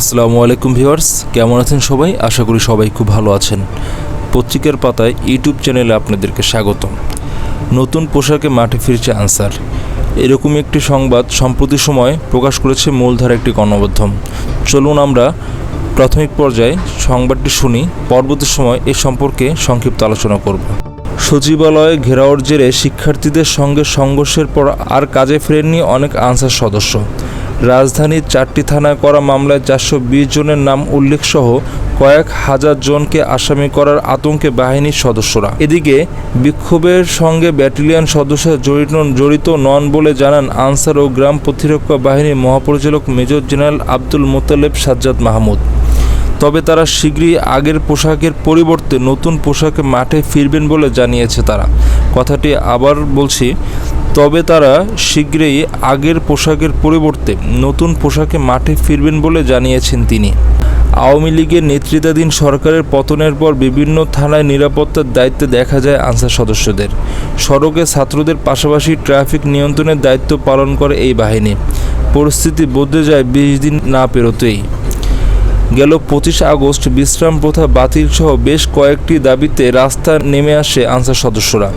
আসসালামু আলাইকুম ভিউয়ার্স, কেমন আছেন সবাই? আশা করি সবাই খুব ভালো আছেন। পত্রিকার পাতায় ইউটিউব চ্যানেলে আপনাদেরকে স্বাগতম। নতুন পোশাকে মাঠে ফিরছে আনসার। এরকম একটি সংবাদ সম্প্রতি সময় প্রকাশ করেছে মূলধারা একটি গণমাধ্যম। চলুন আমরা প্রাথমিক পর্যায়ে সংবাদটি শুনি, পরবর্তী সময় এ সম্পর্কে সংক্ষিপ্ত আলোচনা করব। সচিবালয়ে ঘেরাওর জেরে শিক্ষার্থীদের সঙ্গে সংঘর্ষের পর আর কাজে ফেরেননি অনেক আনসার সদস্য। রাজধানীর চারটি থানায় করা মামলায় চারশো বিশ জনের নাম উল্লেখ সহ কয়েক হাজার জনকে আসামি করার আতঙ্কে বাহিনীর সদস্যরা। এদিকে বিক্ষোভের সঙ্গে ব্যাটালিয়ন সদস্যরা জড়িত জড়িত নন বলে জানান আনসার ও গ্রাম প্রতিরক্ষা বাহিনীর মহাপরিচালক মেজর জেনারেল আব্দুল মোতালেব সাজ্জাদ মাহমুদ। তবে তারা শীঘ্রই আগের পোশাকের পরিবর্তে নতুন পোশাকে মাঠে ফিরবেন বলে জানিয়েছে তারা। কথাটি আবার বলছি তবে তারা শীঘ্রই আগের পোশাকের পরিবর্তে নতুন পোশাকে মাঠে ফিরবেন বলে জানিয়েছেন তিনি। আওয়ামী লীগের নেতৃত্বাধীন সরকারের পতনের পর বিভিন্ন থানায় নিরাপত্তার দায়িত্বে দেখা যায় আনসার সদস্যদের। সড়কে ছাত্রদের পাশাপাশি ট্রাফিক নিয়ন্ত্রণের দায়িত্ব পালন করে এই বাহিনী। পরিস্থিতি বদলে যায় বিশ দিন না পেরোতেই। গেল পঁচিশ আগস্ট বিশ্রাম প্রথা বাতিল সহ বেশ কয়েকটি দাবিতে রাস্তায় নেমে আসে আনসার সদস্যরা।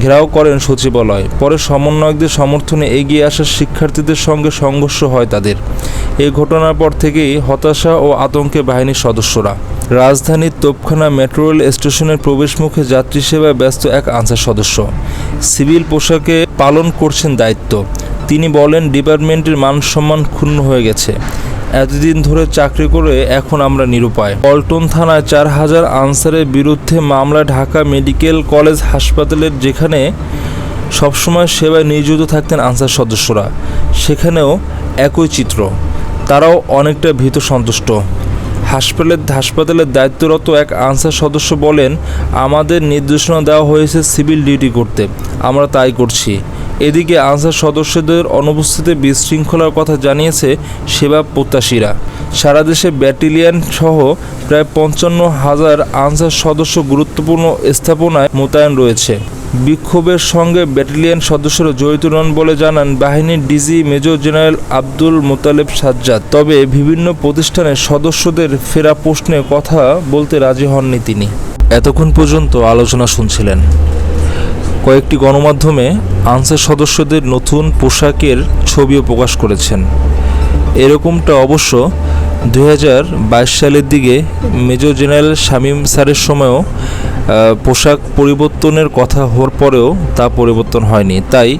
ঘেরাও করেন সচিবালয়। পরে সমন্বয়কদের সমর্থনে এগিয়ে আসা শিক্ষার্থীদের সঙ্গে সংঘর্ষ হয় তাদের। এই ঘটনার পর থেকেই হতাশা ও আতঙ্কে বাহিনীর সদস্যরা। রাজধানীর তোপখানা মেট্রো রেল স্টেশনের প্রবেশমুখে যাত্রী সেবায় ব্যস্ত এক আনসার সদস্য। সিভিল পোশাকে পালন করছেন দায়িত্ব। তিনি বলেন, ডিপার্টমেন্টের মান সম্মান ক্ষুণ্ণ হয়ে গেছে। এতদিন ধরে চাকরি করে এখন আমরা নিরুপায়। পল্টন থানায় চার হাজার আনসারের বিরুদ্ধে মামলা ঢাকা মেডিকেল কলেজ হাসপাতালের যেখানে সবসময় সেবায় নিয়োজিত থাকতেন আনসার সদস্যরা, সেখানেও একই চিত্র। তারাও অনেকটা ভীত সন্তুষ্ট। হাসপাতালের হাসপাতালের দায়িত্বরত এক আনসার সদস্য বলেন, আমাদের নির্দেশনা দেওয়া হয়েছে সিভিল ডিউটি করতে। আমরা তাই করছি। এদিকে আনসার সদস্যদের অনুপস্থিতিতে বিশৃঙ্খলার কথা জানিয়েছে সেবা প্রত্যাশীরা। সারা দেশে ব্যাটালিয়ন সহ প্রায় পঞ্চান্ন হাজার আনসার সদস্য গুরুত্বপূর্ণ স্থাপনায় মোতায়েন রয়েছে। বিক্ষোভের সঙ্গে ব্যাটালিয়ন সদস্যরা জড়িত নন বলে জানান বাহিনীর DG major general Abdul Motaleb Sajjad. তবে বিভিন্ন প্রতিষ্ঠানের সদস্যদের ফেরা প্রশ্নে কথা বলতে রাজি হননি তিনি। এতক্ষণ পর্যন্ত আলোচনা শুনছিলেন। কয়েকটি গণমাধ্যমে আনসার সদস্যদের নতুন পোশাকের ছবিও প্রকাশ করেছেন। এরকমটা অবশ্য দু হাজার বাইশ সালের দিকে মেজর জেনারেল শামীম স্যারের সময়ও পোশাক পরিবর্তনের কথা হওয়ার পরেও তা পরিবর্তন হয়নি। তাই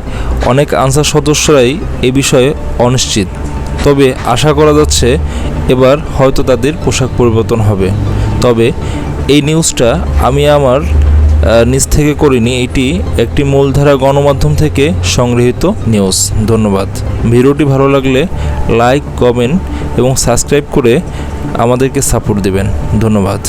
অনেক আনসার সদস্যরাই এ বিষয়ে অনিশ্চিত। তবে আশা করা যাচ্ছে এবার হয়তো তাদের পোশাক পরিবর্তন হবে। তবে এই নিউজটা আমি আমার নিজ থেকে করিনি, এটি একটি মূলধারা গণমাধ্যম থেকে সংগৃহীত নিউজ। ধন্যবাদ। ভিডিওটি ভালো লাগলে লাইক, কমেন্ট এবং সাবস্ক্রাইব করে আমাদেরকে সাপোর্ট দেবেন। ধন্যবাদ।